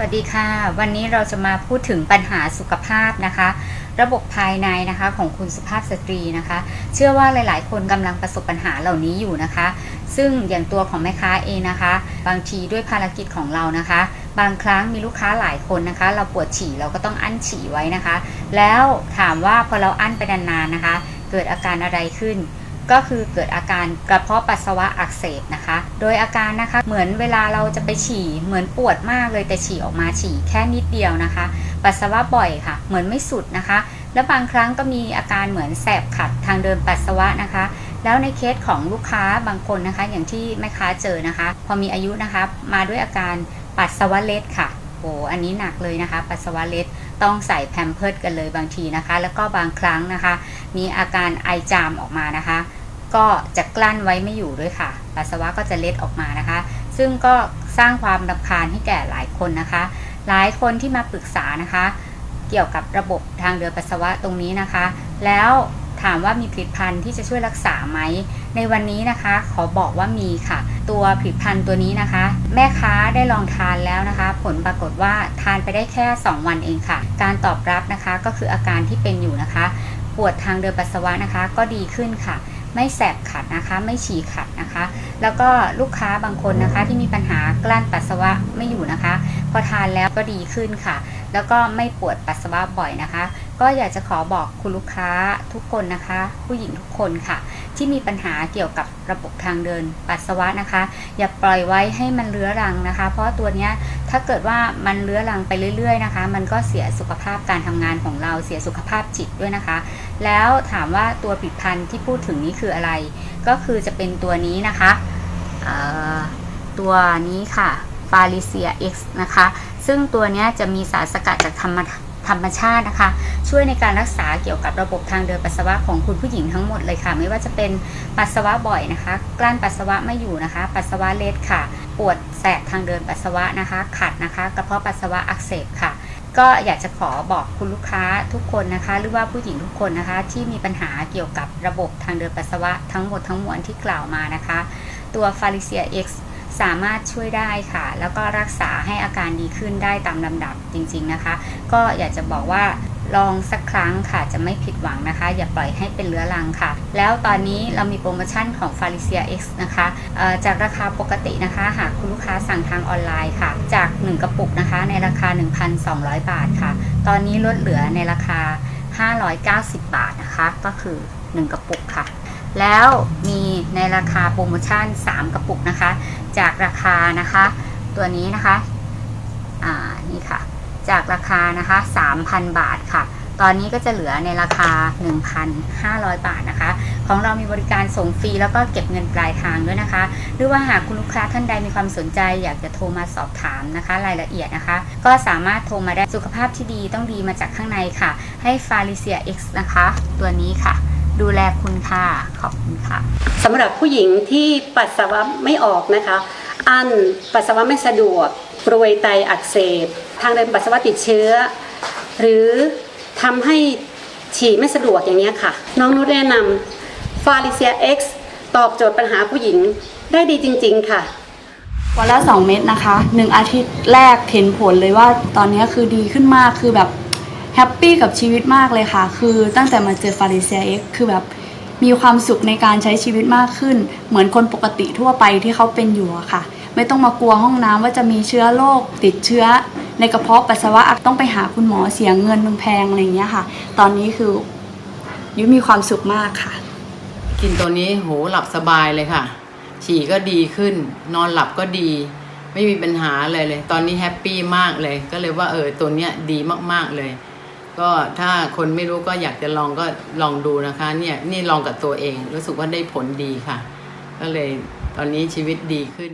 วัสดีค่ะ วันนี้เราจะมาพูดถึงปัญหาสุขภาพนะคะ ระบบภายในนะคะของคุณสุภาพสตรีนะคะ เชื่อว่าหลาย ๆ คนกำลังประสบปัญหาเหล่านี้อยู่นะคะ ซึ่งอย่างตัวของแม่ค้าเองนะคะ บางทีด้วยภารกิจของเรานะคะ บางครั้งมีลูกค้าหลายคนนะคะ เราปวดฉี่เราก็ต้องอั้นฉี่ไว้นะคะ แล้วถามว่าพอเราอั้นไปนานๆนะคะ เกิดอาการอะไรขึ้น ก็คือเกิดอาการกระเพาะปัสสาวะอักเสบนะคะ โดยอาการนะคะเหมือนเวลาเราจะไปฉี่เหมือนปวดมากเลยแต่ฉี่ออกมาฉี่แค่นิดเดียวนะคะ ปัสสาวะบ่อยค่ะ เหมือนไม่สุดนะคะ แล้วบางครั้งก็มีอาการเหมือนแสบขัดทางเดินปัสสาวะนะคะ แล้วในเคสของลูกค้าบางคนนะคะ อย่างที่แม่ค้าเจอนะคะ พอมีอายุนะคะ มาด้วยอาการปัสสาวะเล็ดค่ะโอ้อันนี้หนักเลยนะคะ ปัสสาวะเล็ดต้องใส่แพมเพิร์ดกันเลยบางทีนะคะ แล้วก็บางครั้งนะคะ มีอาการไอจามออกมานะคะ ก็จะกลั้นไว้ไม่อยู่ด้วยค่ะ ปัสสาวะก็จะเล็ดออกมานะคะ ซึ่งก็สร้างความรำคาญให้แก่หลายคนนะคะ หลายคนที่มาปรึกษานะคะ เกี่ยวกับระบบทางเดินปัสสาวะตรงนี้นะคะ แล้วถามว่ามีผลิตภัณฑ์ที่จะช่วยรักษาไหม ในวันนี้นะคะ ขอบอกว่ามีค่ะ ตัวผลิตภัณฑ์ตัวนี้นะคะ แม่ค้าได้ลองทานแล้วนะคะ ผลปรากฏว่าทานไปได้แค่ 2 วันเองค่ะ การตอบรับนะคะก็คืออาการที่เป็นอยู่นะคะ ปวดทางเดินปัสสาวะนะคะ ก็ดีขึ้นค่ะ ไม่แสบขัดนะคะ ไม่ฉี่ขัดนะคะ แล้วก็ลูกค้าบางคนนะคะที่มีปัญหากลั้นปัสสาวะไม่อยู่นะคะ พอทานแล้วก็ดีขึ้นค่ะ แล้วก็ไม่ปวดปัสสาวะบ่อยนะคะ ก็อยากจะขอบอกคุณลูกค้าทุกคนนะคะ ผู้หญิงทุกคนค่ะ ที่มีปัญหาเกี่ยวกับระบบทางเดินปัสสาวะนะคะ อย่าปล่อยไว้ให้มันเรื้อรังนะคะ เพราะตัวเนี้ยถ้าเกิดว่ามันเรื้อรังไปเรื่อย ๆนะคะ มันก็เสียสุขภาพการทำงานของเราเสียสุขภาพจิตด้วยนะคะ แล้วถามว่าตัวผลิตภัณฑ์ที่พูดถึงนี้คืออะไร ก็คือจะเป็นตัวนี้นะคะตัวนี้ค่ะ f a r i c i a X นะคะ ซึ่งตัวนี้จะมีสารสกัดจากธรรม ธรรมชาตินะคะ ช่วยในการรักษาเกี่ยวกับระบบทางเดินปัสสาวะของคุณผู้หญิงทั้งหมดเลยค่ะ ไม่ว่าจะเป็นปัสสาวะบ่อยนะคะ กลั้นปัสสาวะไม่อยู่นะคะ ปัสสาวะเล็ดค่ะ ปวดแสบทางเดินปัสสาวะนะคะ ขัดนะคะกระเพาะปัสสาวะอักเสบค่ะก็อยากจะขอบอกคุณลูกค้าทุกคนนะคะ หรือว่าผู้หญิงทุกคนนะคะ ที่มีปัญหาเกี่ยวกับระบบทางเดินปัสสาวะทั้งหมดทั้งมวลที่กล่าวมานะคะ ตัว f a r i c i a X สามารถช่วยได้ค่ะ แล้วก็รักษาให้อาการดีขึ้นได้ตามลำดับจริงๆนะคะ ก็อยากจะบอกว่าลองสักครั้งค่ะจะไม่ผิดหวังนะคะ อย่าปล่อยให้เป็นเรื้อรังค่ะ แล้วตอนนี้เรามีโปรโมชั่นของ f a r i c i a X นะคะจากราคาปกตินะคะ หากคุณลูกค้าสั่งทางออนไลน์ค่ะ จาก 1 กระปุกนะคะ ในราคา 1,200 บาทค่ะ ตอนนี้ลดเหลือในราคา 590 บาทนะคะ ก็คือ 1 กระปุกค่ะ แล้วมีในราคาโปรโมชั่น 3 กระปุกนะคะ จากราคานะคะ ตัวนี้นะคะ อ่า นี่ค่ะ จากราคานะคะ 3,000 บาทค่ะ ตอนนี้ก็จะเหลือในราคา 1,500 บาทนะคะ ของเรามีบริการส่งฟรีแล้วก็เก็บเงินปลายทางด้วยนะคะ หรือว่าหากคุณลูกค้าท่านใดมีความสนใจ อยากจะโทรมาสอบถามนะคะ รายละเอียดนะคะ ก็สามารถโทรมาได้ สุขภาพที่ดีต้องดีมาจากข้างในค่ะ ให้ f a r i c i a X นะคะ ตัวนี้ค่ะ ดูแลคุณค่ะ ขอบคุณค่ะสำหรับผู้หญิงที่ปัสสาวะไม่ออกนะคะ อันปัสสาวะไม่สะดวกกรวยไตอักเสบ ทางเดินปัสสาวะติดเชื้อ หรือทำให้ฉี่ไม่สะดวกอย่างนี้ยค่ะ น้องนุชแนะนำฟาริเซีย X ตอบโจทย์ปัญหาผู้หญิงได้ดีจริง ๆ ค่ะวันละ 2 เม็ดนะคะหนึ่งอาทิตย์แรกเห็นผลเลยว่าตอนนี้คือดีขึ้นมากคือแบบ แฮปปี้กับชีวิตมากเลยค่ะ คือตั้งแต่มาเจอฟาริเซียเอ็กคือแบบมีความสุขในการใช้ชีวิตมากขึ้น เหมือนคนปกติทั่วไปที่เขาเป็นอยู่อะค่ะ ไม่ต้องมากลัวห้องน้ำว่าจะมีเชื้อโรคติดเชื้อ ในกระเพาะปัสสาวะต้องไปหาคุณหมอเสียเงินแพงอะไรอย่างเงี้ยค่ะ ตอนนี้คือยุ้ยมีความสุขมากค่ะ กินตัวนี้โหหลับสบายเลยค่ะ ฉี่ก็ดีขึ้น นอนหลับก็ดี ไม่มีปัญหาเลยเลย ตอนนี้แฮปปี้มากเลย ก็เลยว่าเออตัวเนี้ยดีมากๆเลย ก็ถ้าคนไม่รู้ก็อยากจะลองก็ลองดูนะคะ เนี่ยนี่ลองกับตัวเองรู้สึกว่าได้ผลดีค่ะ ก็เลยตอนนี้ชีวิตดีขึ้น